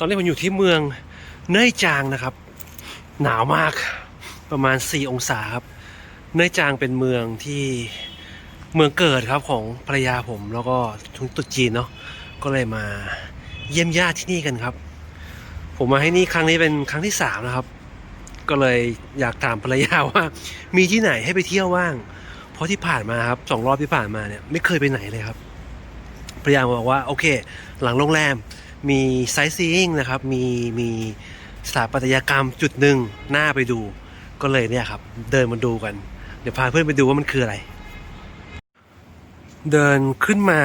ตอนนี้ผมอยู่ที่เมืองเนยจางนะครับ หนาวมากประมาณ 4 องศาครับ เนยจางเป็นเมืองที่เมืองเกิดครับของภรรยาผมแล้วก็ทุนตุจีนเนาะก็เลยมาเยี่ยมญาติที่นี่กันครับ ผมมาให้นี่ครั้งนี้เป็นครั้งที่สามนะครับ ก็เลยอยากถามภรรยาว่า มีที่ไหนให้ไปเที่ยวบ้าง เพราะที่ผ่านมาครับสองรอบที่ผ่านมาเนี่ยไม่เคยไปไหนเลยครับภรรยาบอกว่าโอเค หลังโรงแรม มีไซต์ซีอิงนะครับมีมีสถาปัตยกรรมจุดหนึ่งหน้าไปดูก็เลยเนี่ยครับ เดินมาดูกัน เดี๋ยวพาเพื่อนไปดูว่ามันคืออะไร เดินขึ้นมา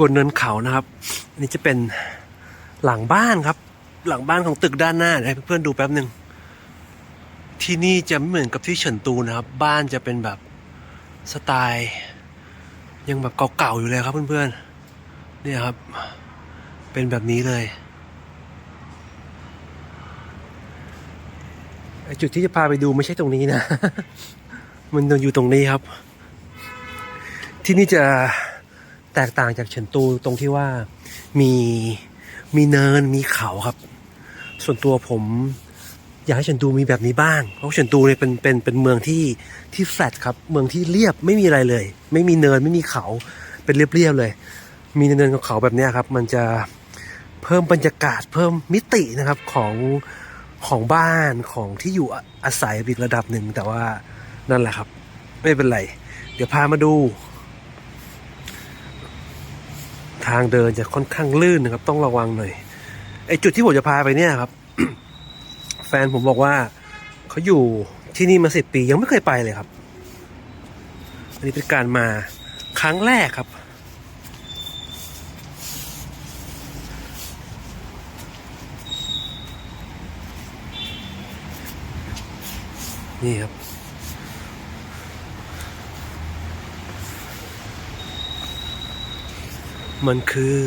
บนเนินเขานะครับอันนี้จะเป็นหลังบ้านครับ หลังบ้านของตึกด้านหน้าให้เพื่อนๆดูแป๊บหนึ่งที่นี่จะไม่เหมือนกับที่เฉินตูนะครับ บ้านจะเป็นแบบสไตล์ ยังแบบเก่าๆอยู่เลยครับเพื่อนๆเนี่ยครับ เป็นแบบนี้เลย จุดที่จะพาไปดูไม่ใช่ตรงนี้นะ มันอยู่ตรงนี้ครับ ที่นี่จะแตกต่างจากเฉินตูตรงที่ว่ามีมีเนินมีเขาครับ ส่วนตัวผมอยากให้เฉินตูมีแบบนี้บ้าง เพราะเฉินตูเนี่ยเป็นเป็นเป็นเมืองที่ที่แฟลตครับ เมืองที่เรียบไม่มีอะไรเลย ไม่มีเนินไม่มีเขาเป็นเรียบๆเลย มีเนินกับเขาแบบนี้ครับ มันจะ เพิ่มบรรยากาศเพิ่มมิตินะครับของของบ้านของที่อยู่อาศัยอีกระดับหนึ่งแต่ว่านั่นแหละครับ ไม่เป็นไร เดี๋ยวพามาดู ทางเดินจะค่อนข้างลื่นนะครับ ต้องระวังหน่อยไอจุดที่ผมจะพาไปเนี่ยครับ แฟนผมบอกว่าเขาอยู่ที่นี่มาสิบปียังไม่เคยไปเลยครับ อันนี้เป็นการมาครั้งแรกครับ นี่ครับ มันคือ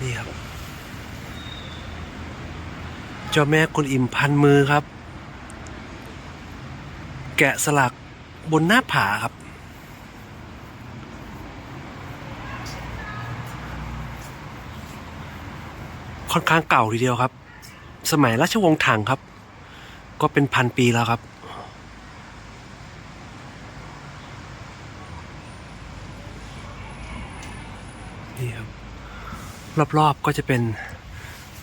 นี่ครับ เจ้าแม่กุนอิมพันมือครับ แกะสลักบนหน้าผาครับค่อนข้างเก่าทีเดียวครับ สมัยราชวงศ์ถังครับ ก็เป็นพันปีแล้วครับ นี่ครับ รอบๆก็จะเป็น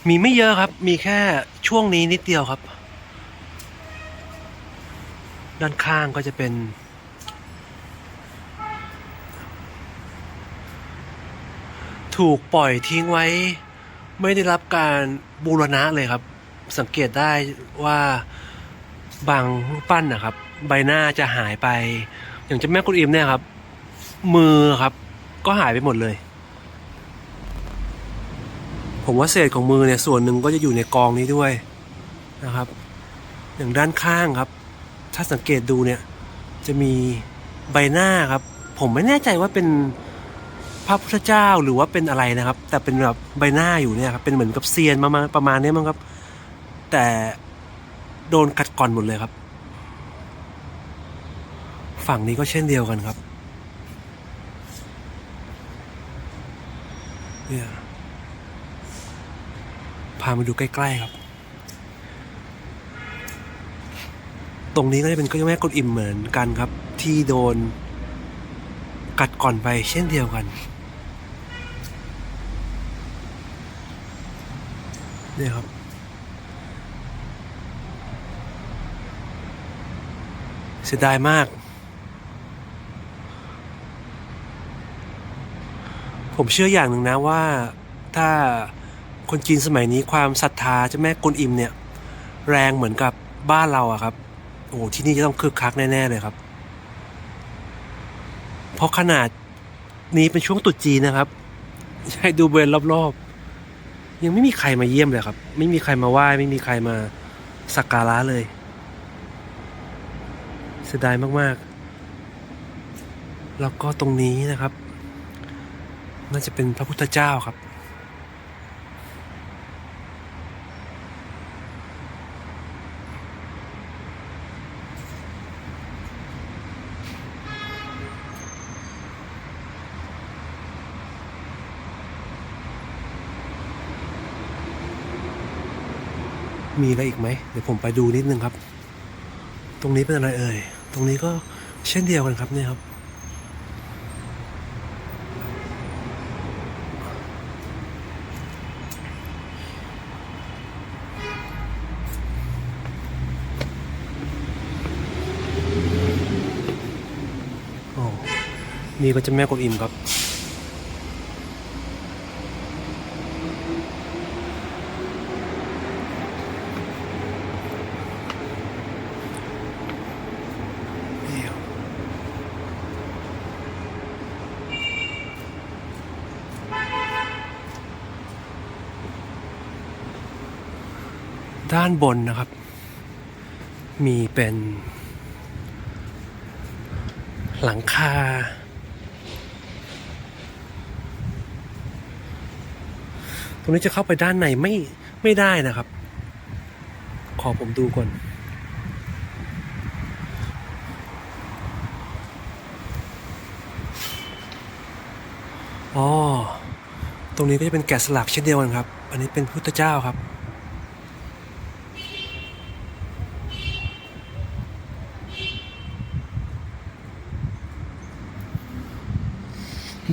มีไม่เยอะครับ มีแค่ช่วงนี้นิดเดียวครับ ด้านข้างก็จะเป็นถูกปล่อยทิ้งไว้ ไม่ได้รับการบูรณะเลยครับ สังเกตได้ว่าบางรูปปั้นนะครับ ใบหน้าจะหายไป อย่างเจ้าแม่กุนอิมเนี่ยครับ มือครับ ก็หายไปหมดเลย ผมว่าเศษของมือเนี่ยส่วนหนึ่งก็จะอยู่ในกองนี้ด้วยนะครับ อย่างด้านข้างครับ ถ้าสังเกตดูเนี่ย จะมีใบหน้าครับ ผมไม่แน่ใจว่าเป็นพระพุทธเจ้าหรือว่าเป็นอะไรนะครับ แต่เป็นแบบใบหน้าอยู่เนี่ยครับเป็นเหมือนกับเซียนประมาณประมาณนี้มั้งครับ แต่โดนกัดก่อนหมดเลยครับ ฝั่งนี้ก็เช่นเดียวกันครับเนี่ยพามาดูใกล้ๆครับ ตรงนี้ก็จะเป็นก็ยังแม่กดอิ่มเหมือนกันครับ ที่โดนกัดก่อนไปเช่นเดียวกันเนี่ยครับ เสียดายมาก ผมเชื่ออย่างหนึ่งนะว่าถ้าคนจีนสมัยนี้ความศรัทธาเจ้าแม่กวนอิมเนี่ย แรงเหมือนกับบ้านเราอะครับ โอ้โหที่นี่จะต้องคึกคักแน่ ๆ เลยครับ เพราะขนาดนี้เป็นช่วงตรุษจีนนะครับ ใช่ดูบริเวณรอบๆ ยังไม่มีใครมาเยี่ยมเลยครับ ไม่มีใครมาไหว้ ไม่มีใครมาสักการะเลย สียดายมากๆ แล้วก็ตรงนี้นะครับ น่าจะเป็นพระพุทธเจ้าครับ มีอะไรอีกไหม เดี๋ยวผมไปดูนิดนึงครับตรงนี้เป็นอะไรเอ่ย ตรงนี้ก็เช่นเดียวกันครับเนี่ยครับโอ้นี่ก็จะแม่กดอิ่มครับ ด้านบนนะครับ มีเป็น หลังคา ตรงนี้จะเข้าไปด้านในไม่ไม่ได้นะครับ ขอผมดูก่อนอ๋อ ตรงนี้ก็จะเป็นแกะสลักเช่นเดียวกันครับ อันนี้เป็นพุทธเจ้าครับ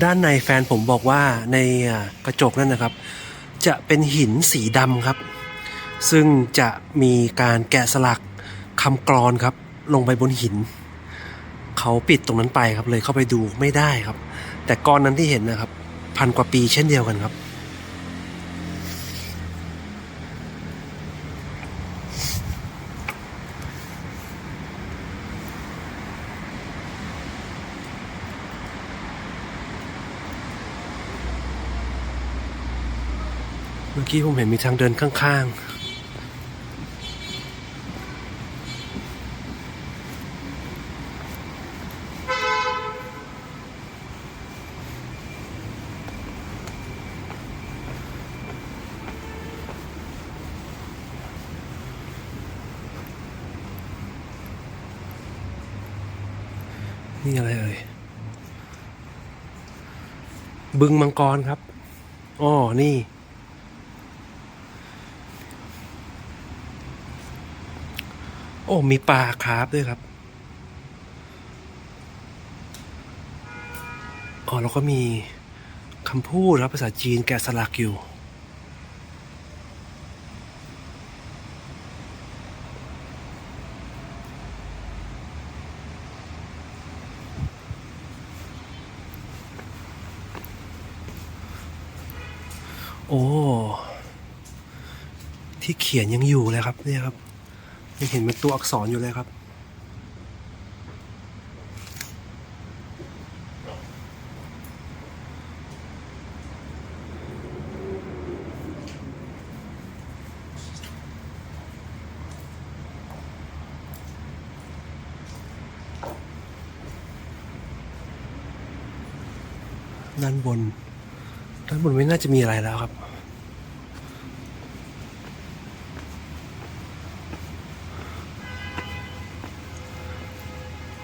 ด้านในแฟนผมบอกว่าในกระจกนั่นนะครับ จะเป็นหินสีดำครับ ซึ่งจะมีการแกะสลักคำกรอนครับ ลงไปบนหิน เขาปิดตรงนั้นไปครับเลยเข้าไปดูไม่ได้ครับ แต่ก้อนนั้นที่เห็นนะครับ พันกว่าปีเช่นเดียวกันครับ มื่อกี้ผมเห็นมีทางเดินข้างๆ นี่อะไรเอ่ย บึงมังกรครับ อ๋อ นี่ อ้มีปลาคาร์ฟด้วยครับอ๋อแล้วก็มีคำพูดครับภาษาจีนแกะสลักอยู่โอ้ ที่เขียนยังอยู่เลยครับเนี่ยครับ ยังเห็นเป็นตัวอักษรอยู่เลยครับ ด้านบน ด้านบนไม่น่าจะมีอะไรแล้วครับ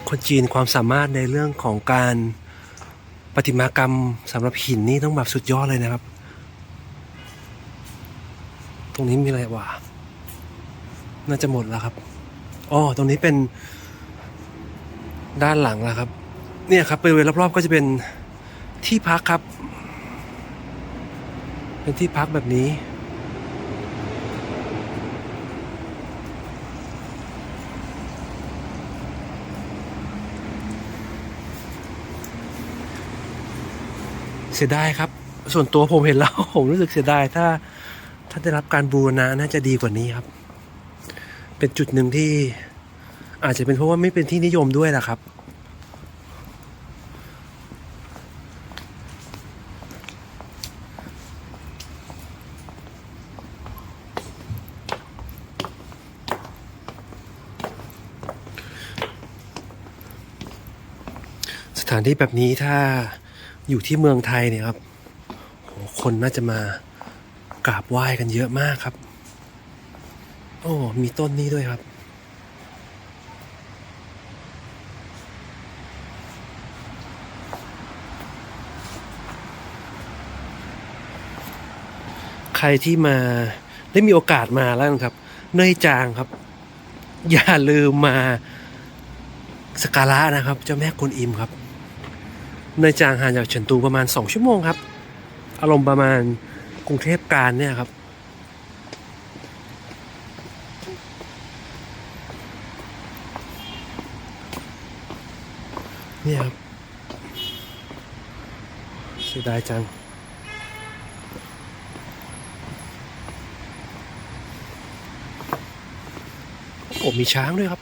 คนจีนความสามารถในเรื่องของการประติมากรรมสำหรับหินนี่ต้องแบบสุดยอดเลยนะครับ ตรงนี้มีอะไรวะน่าจะหมดแล้วครับอ๋อตรงนี้เป็นด้านหลังแล้วครับ เนี่ยครับบริเวณรอบๆก็จะเป็นที่พักครับ เป็นที่พักแบบนี้ เสียดายครับ ส่วนตัวผมเห็นแล้วผมรู้สึกเสียดายถ้าถ้าได้รับการบูรณะน่าจะดีกว่านี้ครับ เป็นจุดหนึ่งที่อาจจะเป็นเพราะว่าไม่เป็นที่นิยมด้วยล่ะครับ สถานที่แบบนี้ถ้า อยู่ที่เมืองไทยเนี่ยครับโหคนน่าจะมากราบไหว้กันเยอะมากครับ โอ้ มีต้นนี้ด้วยครับ ใครที่มาได้มีโอกาสมาแล้วครับ เนยจางครับ อย่าลืมมาสกการะนะครับ เจ้าแม่กวนอิมครับ ในจางห่างจากเฉินตูประมาณ 2 ชั่วโมงครับ อารมณ์ประมาณกรุงเทพการเนี่ยครับ เนี่ยครับเสียดายจังผมมีช้างด้วยครับ